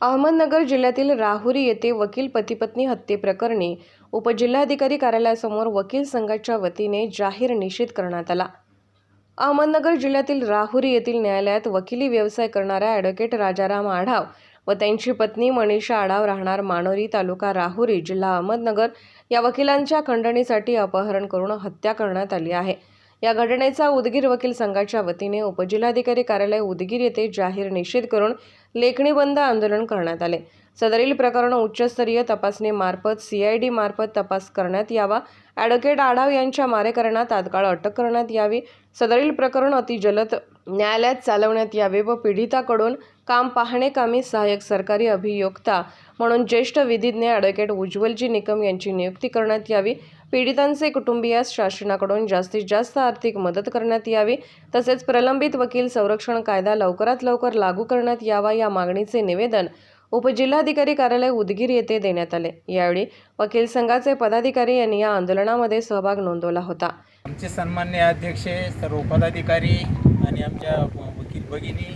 अहमदनगर जिल्ह्यातील राहुरी येथे वकील पतीपत्नी हत्येप्रकरणी उपजिल्हाधिकारी कार्यालयासमोर वकील संघाच्या वतीने जाहीर निषेध करण्यात आला. अहमदनगर जिल्ह्यातील राहुरी येथील न्यायालयात वकिली व्यवसाय करणाऱ्या ॲडव्होकेट राजाराम आढाव व त्यांची पत्नी मनीषा आढाव राहणार मानोरी तालुका राहुरी जिल्हा अहमदनगर या वकिलांच्या खंडणीसाठी अपहरण करून हत्या करण्यात आली आहे. या घटनेचा उदगीर वकील संघाच्या वतीने उपजिल्हाधिकारी कार्यालय उदगीर येथे जाहीर निषेध करून लेखणी बंद आंदोलन करण्यात आले. सदरील प्रकरण उच्चस्तरीय तपासणीमार्फत सीआयडी मार्फत तपास करण्यात यावा. ॲडव्होकेट आढाव यांच्या मारेकऱ्यांना तात्काळ अटक करण्यात यावी. सदरील प्रकरण अतिजलद न्यायालयात चालवण्यात यावे व पीडिताकडून काम पाहणे कामी सहाय्यक सरकारी अभियोक्ता म्हणून ज्येष्ठ विधिज्ञ ॲडव्होकेट उज्ज्वलजी निकम यांची नियुक्ती करण्यात यावी. पीडितांचे कुटुंबीयास शासनाकडून जास्तीत जास्त आर्थिक मदत करण्यात यावी तसेच प्रलंबित वकील संरक्षण कायदा लवकरात लवकर लागू करण्यात यावा या मागणीचे निवेदन उपजिल्हाधिकारी कार्यालय उदगीर येथे देण्यात आले. यावेळी वकील संघाचे पदाधिकारी यांनी या आंदोलनामध्ये सहभाग नोंदवला होता. आमचे सन्मान्य अध्यक्ष सर्व पदाधिकारी आणि आमच्या वकील भगिनी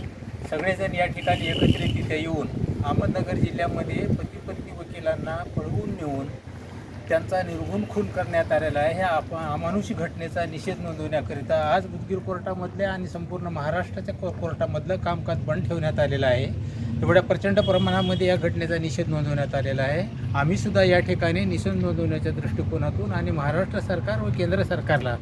सगळेजण या ठिकाणी एकत्रित तिथे येऊन अहमदनगर जिल्ह्यामध्ये पती पत्नी वकिलांना पळवून नेऊन त्यांचा निर्घुण खून करण्यात आलेला आहे. ह्या आप अमानुषी घटनेचा निषेध नोंदवण्याकरिता आज उदगीर कोर्टामधल्या आणि संपूर्ण महाराष्ट्राच्या को कोर्टामधलं कामकाज बंद ठेवण्यात आलेलं आहे. एवढ्या प्रचंड प्रमाणामध्ये या घटनेचा निषेध नोंदवण्यात आलेला आहे. आम्हीसुद्धा या ठिकाणी निषेध नोंदवण्याच्या दृष्टिकोनातून आणि महाराष्ट्र सरकार व केंद्र सरकारला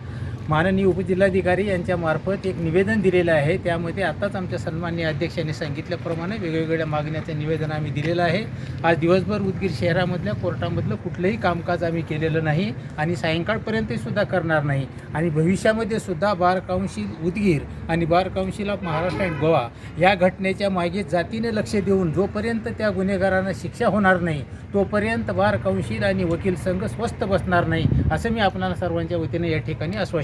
माननीय उपजिल्हाधिकारी यांच्यामार्फत एक निवेदन दिलेलं आहे. त्यामध्ये आत्ताच आमच्या सन्मान्य अध्यक्षांनी सांगितल्याप्रमाणे वेगवेगळ्या मागण्याचं निवेदन आम्ही दिलेलं आहे. आज दिवसभर उदगीर शहरामधल्या कोर्टामधलं कुठलंही कामकाज आम्ही केलेलं नाही आणि सायंकाळपर्यंतसुद्धा करणार नाही. आणि भविष्यामध्ये सुद्धा बार काउन्सिल उदगीर आणि bar council of Maharashtra and Goa या घटनेच्या मागे जातीने लक्ष देऊन जोपर्यंत त्या गुन्हेगारांना शिक्षा होणार नाही तोपर्यंत बार काउन्सिल आणि वकील संघ स्वस्त बसणार नाही असं मी आपणाला सर्वांच्या वतीने या ठिकाणी